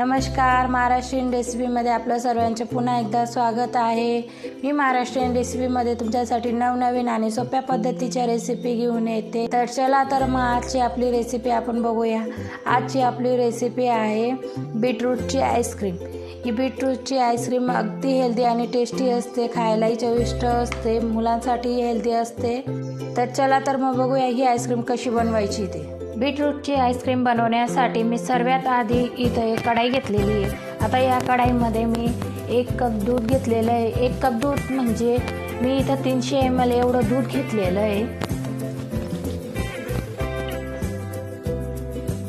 नमस्कार महाराष्ट्रीयन रेसिपीमध्ये आपलं सर्वांचे पुन्हा एकदा स्वागत आहे. मी महाराष्ट्रीयन रेसिपीमध्ये तुमच्यासाठी नवनवीन आणि सोप्या पद्धतीच्या रेसिपी घेऊन येते. तर चला तर मग आजची आपली रेसिपी आपण बघूया. आजची आपली रेसिपी आहे बीटरूटची आईस्क्रीम ही बीटरूटची आईस्क्रीम अगदी हेल्दी आणि टेस्टी असते खायलाही चविष्ट असते मुलांसाठीही हेल्दी असते. तर चला तर मग बघूया ही आईस्क्रीम कशी बनवायची ते. बीटरूटची आईस्क्रीम बनवण्यासाठी मी सर्वात आधी इथं एक कढाई घेतलेली आहे. आता या कढाईमध्ये मी एक कप दूध घेतलेलं आहे. एक कप दूध म्हणजे मी इथं तीनशे एम एल एवढं दूध घेतलेलं आहे.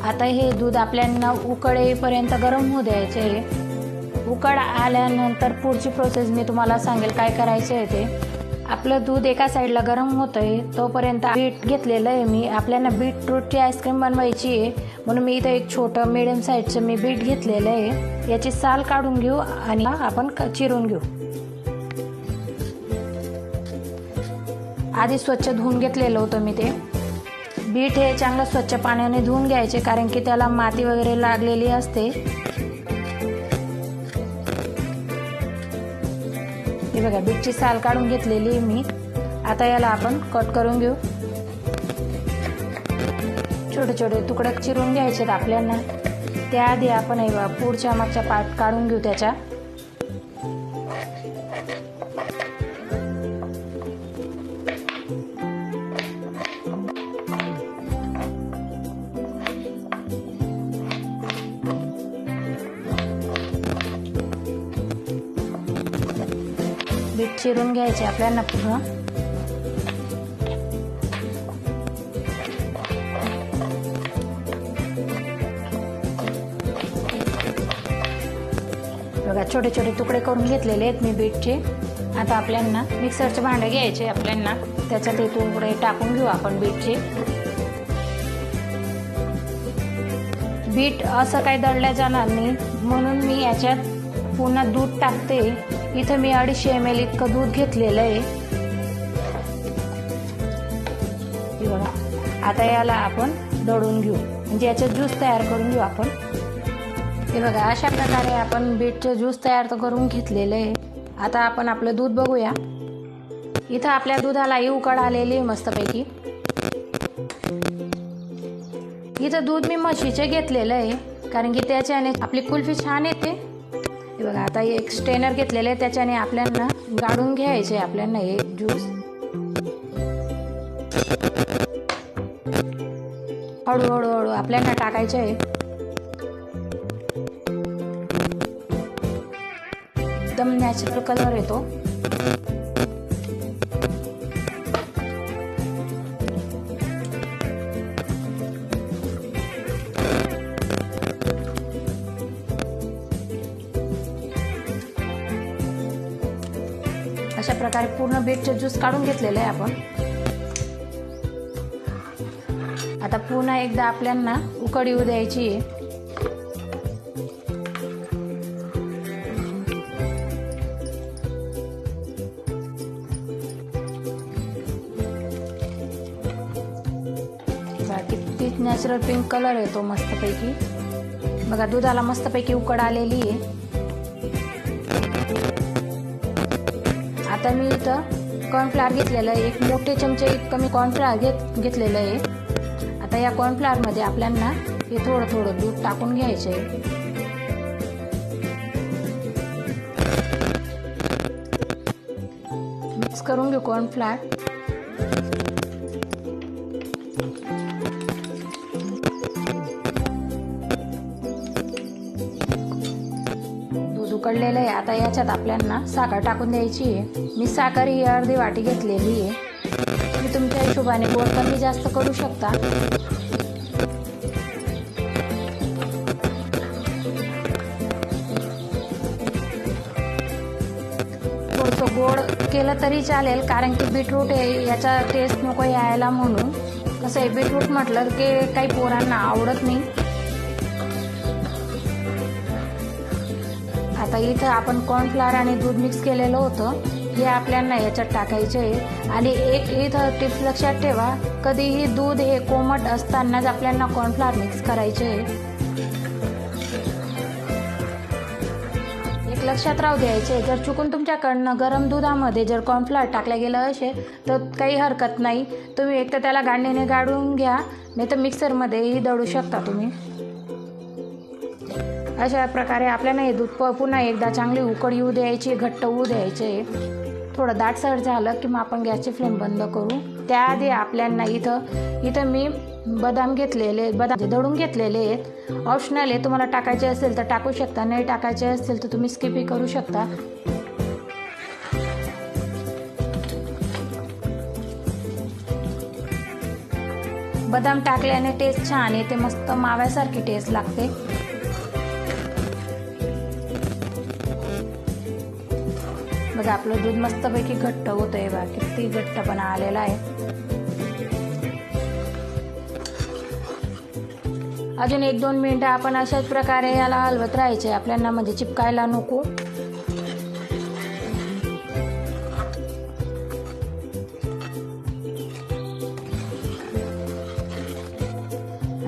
आता हे दूध आपल्याला उकळ येईपर्यंत गरम होऊ द्यायचे आहे. उकळ आल्यानंतर पुढची प्रोसेस मी तुम्हाला सांगेल काय करायचे आहे ते. आपलं दूध एका साईडला गरम होतं आहे तोपर्यंत बीट घेतलेलं आहे मी. आपल्याला बीटरूटची आईस्क्रीम बनवायची आहे. म्हणून मी इथं एक छोटं मिडियम साईजचं मी बीट घेतलेलं आहे. याची साल काढून घेऊ आणि आपण चिरून घेऊ. आधी स्वच्छ धुवून घेतलेलं होतं मी ते. बीट हे चांगलं स्वच्छ पाण्याने धुवून घ्यायचे कारण की त्याला माती वगैरे लागलेली असते. बघा बीटची साल काढून घेतलेली आहे मी. आता याला आपण कट करून घेऊ. छोटे छोटे तुकडे चिरून घ्यायचे आपल्याला. त्याआधी आपण पुढच्या मागच्या पार्ट काढून घेऊ त्याच्या. चिरून घ्यायचे आपल्याला पूर्ण बघा छोटे छोटे तुकडे करून घेतलेले आहेत मी बीटचे. आता आपल्यांना मिक्सरचे भांडे घ्यायचे आपल्यांना. त्याच्यात हे तुकडे टाकून घेऊ आपण बीटचे. बीट असं काही दळल्या जाणार नाही. म्हणून मी याच्यात पुन्हा दूध टाकते. इथं मी अडीचशे एम एल इतकं दूध घेतलेलं आहे. बघा. आता याला आपण दळून घेऊ. म्हणजे याचा ज्यूस तयार करून घेऊ आपण. हे बघा अशा प्रकारे आपण बीटचं ज्यूस तयार तर करून घेतलेलं आहे. आता आपण आपलं दूध बघूया. इथं आपल्या दुधालाही उकड आलेली आहे मस्तपैकी. इथं दूध मी म्हशीचे घेतलेलं आहे. कारण की त्याच्याने आपली कुल्फी छान येते. हे बघा आता एक स्टेनर घेतलेलं आहे त्याच्याने आपल्याला गाडून घ्यायचे आपल्याला हे ज्यूस हळूहळू हळू आपल्याला टाकायचे आहे. एकदम नॅचरल कलर येतो. प्रकारे पूर्ण बीटचे ज्यूस काढून घेतलेलं आहे आपण. आता पुन्हा एकदा आपल्यांना उकड येऊ द्यायची. आहे किती नॅचरल पिंक कलर येतो मस्तपैकी. बघा दुधाला मस्तपैकी उकड आलेली आहे. आता मी इथं कॉर्नफ्लॉवर घेतलेलं आहे. एक मोठे चमचे इतकं मी कॉर्नफ्लॉवर घेत घेतलेलं आहे. आता या कॉर्नफ्लॉवरमध्ये आपल्यांना हे थोडं थोडं दूध टाकून घ्यायचं आहे. मिक्स करून घेऊ कॉर्नफ्लॉवर उकडलेलं आहे. आता याच्यात आपल्याला साखर टाकून द्यायची आहे. मी साखर ही अर्धी वाटी घेतलेली आहे. मी तुमच्या हिशोबाने गोड कमी जास्त करू शकता. गोड केलं तरी चालेल कारण की बीटरूट आहे याचा टेस्ट नको यायला म्हणून. कसं आहे बीटरूट म्हटलं की काही पोरांना आवडत नाही. आता इथं आपण कॉर्नफ्लॉवर आणि दूध मिक्स केलेलं होतं. हे आपल्याला याच्यात टाकायचे आहे. आणि एक इथं टिप्स लक्षात ठेवा कधीही दूध हे कोमट असतानाच आपल्याला कॉर्नफ्लॉवर मिक्स करायचे आहे. एक लक्षात राहू द्यायचे जर चुकून तुमच्याकडनं गरम दुधामध्ये जर कॉर्नफ्लॉवर टाकलं गेलं असेल तर काही हरकत नाही. तुम्ही एक तर त्याला गांडीने गाडून घ्या नाही तर मिक्सरमध्येही दळू शकता तुम्ही. अशा प्रकारे आपल्याला हे दूध प- पुन्हा एकदा चांगली उकड येऊ द्यायची घट्ट होऊ द्यायचे. थोडं दाटसर झालं की मग आपण गॅसची फ्लेम बंद करू. त्याआधी आपल्याला इथं इथं मी बदाम घेतलेले बदाम दळून घेतलेले आहेत ऑप्शनल आहे. तुम्हाला टाकायचे असेल तर टाकू शकता नाही टाकायचे असेल तर तुम्ही स्किपही करू शकता. बदाम टाकल्याने टेस्ट छान येते मस्त माव्यासारखी टेस्ट लागते. बघा आपलं दूध मस्तपैकी घट्ट होतं आहे बघा किती घट्टपणा आलेला आहे. अजून एक दोन मिनटं आपण अशाच प्रकारे याला हलवत राहायचे आपल्याला म्हणजे चिपकायला नको.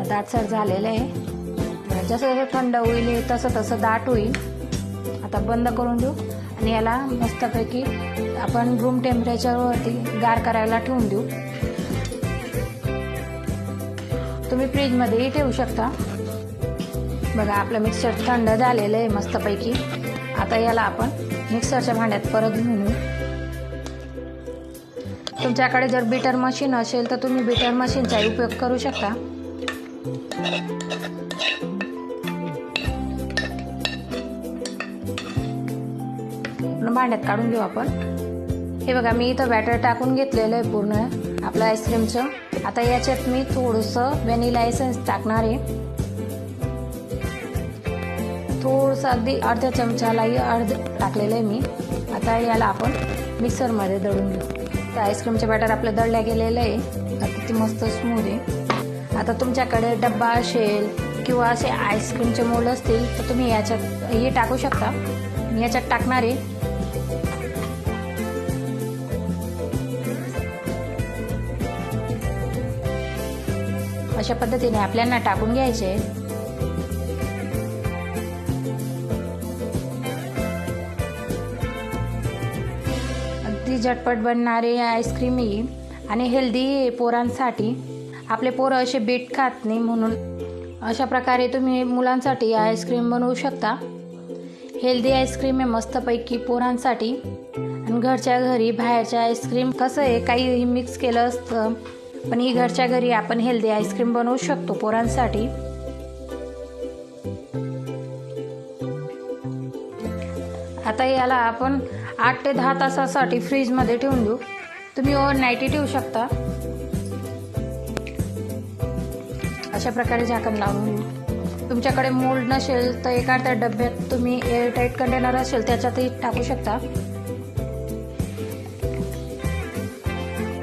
दाटसर झालेलं आहे. जसं जसं थंड होईल तसं तसं दाट होईल. आता बंद करून देऊ. आणि याला मस्तपैकी आपण रूम टेम्परेचरवरती गार करायला ठेवून देऊ. तुम्ही फ्रीजमध्येही ठेवू शकता. बघा आपलं मिक्सर थंड झालेलं आहे मस्तपैकी. आता याला आपण मिक्सरच्या भांड्यात परत घेऊन येऊ. तुमच्याकडे जर बीटर मशीन असेल तर तुम्ही बीटर मशीनचाही उपयोग करू शकता. पूर्ण भांड्यात काढून घेऊ आपण. हे बघा मी इथं बॅटर टाकून घेतलेलं आहे पूर्ण आपलं आईस्क्रीमचं आता याच्यात मी थोडंसं व्हॅनिला एसेन्स टाकणार आहे. थोडंसं अगदी अर्ध्या चमचालाही अर्ध टाकलेलं आहे मी. आता याला आपण मिक्सरमध्ये दळून घेऊ. तर आईस्क्रीमचं बॅटर आपलं दळल्या गेलेलं आहे. आता किती मस्त स्मूथ आहे. आता तुमच्याकडे डब्बा असेल किंवा असे आईस्क्रीमचे मोल असतील तर तुम्ही याच्यात हे टाकू शकता. मी याच्यात टाकणार आहे. अशा पद्धतीने आपल्याला टाकून घ्यायचे. अगदी झटपट बनणारे आईस्क्रीम ही आणि हेल्दी पोरांसाठी आपले पोरं असे बीट खात नाही म्हणून अशा प्रकारे तुम्ही मुलांसाठी आईस्क्रीम बनवू शकता. हेल्दी आईस्क्रीम आहे मस्तपैकी पोरांसाठी आणि घरच्या घरी बाहेरच्या आईस्क्रीम कसं आहे काही मिक्स केलं असतं पण ही घरच्या घरी आपण हेल्दी आईस्क्रीम बनवू शकतो पोरांसाठी. आता याला आपण आठ ते दहा तासासाठी फ्रीजमध्ये ठेवून देऊ. तुम्ही ओव्हरनाईटही ठेवू शकता. अशा प्रकारे झाकण लावून तुमच्याकडे मोल्ड नसेल तर एका त्या डब्यात तुम्ही एअरटाईट कंटेनर असेल त्याच्यातही टाकू शकता.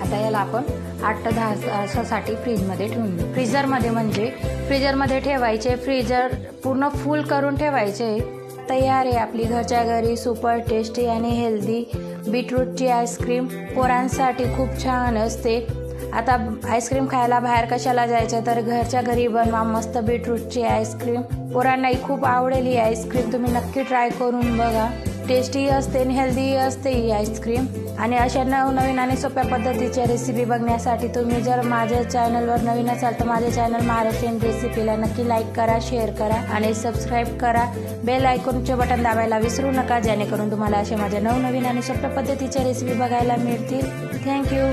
आता याला आपण आठ ते दहा तासासाठी फ्रीजमध्ये ठेवून फ्रीजरमध्ये म्हणजे फ्रीजरमध्ये ठेवायचे फ्रीजर पूर्ण फुल करून ठेवायचे. तयार आहे आपली घरच्या घरी सुपर टेस्टी आणि हेल्दी बीटरूटची आईस्क्रीम. पोरांसाठी खूप छान असते. आता आईस्क्रीम खायला बाहेर कशाला जायचं? तर घरच्या घरी बनवा मस्त बीटरूटची आईस्क्रीम. पोरांनाही खूप आवडेल ही आईस्क्रीम. तुम्ही नक्की ट्राय करून बघा. टेस्टी असते आणि हेल्दी असते ही आईस्क्रीम आणि अशा नवनवीन आणि सोप्या पद्धतीच्या रेसिपी बघण्यासाठी तुम्ही जर माझ्या चॅनलवर नवीन असाल तर माझ्या चॅनल महाराष्ट्रीयन रेसिपीला नक्की लाईक करा शेअर करा आणि सबस्क्राईब करा. बेल आयकॉनचे बटन दाबायला विसरू नका जेणेकरून तुम्हाला अशा माझ्या नवनवीन आणि सोप्या पद्धतीच्या रेसिपी बघायला मिळतील. थँक्यू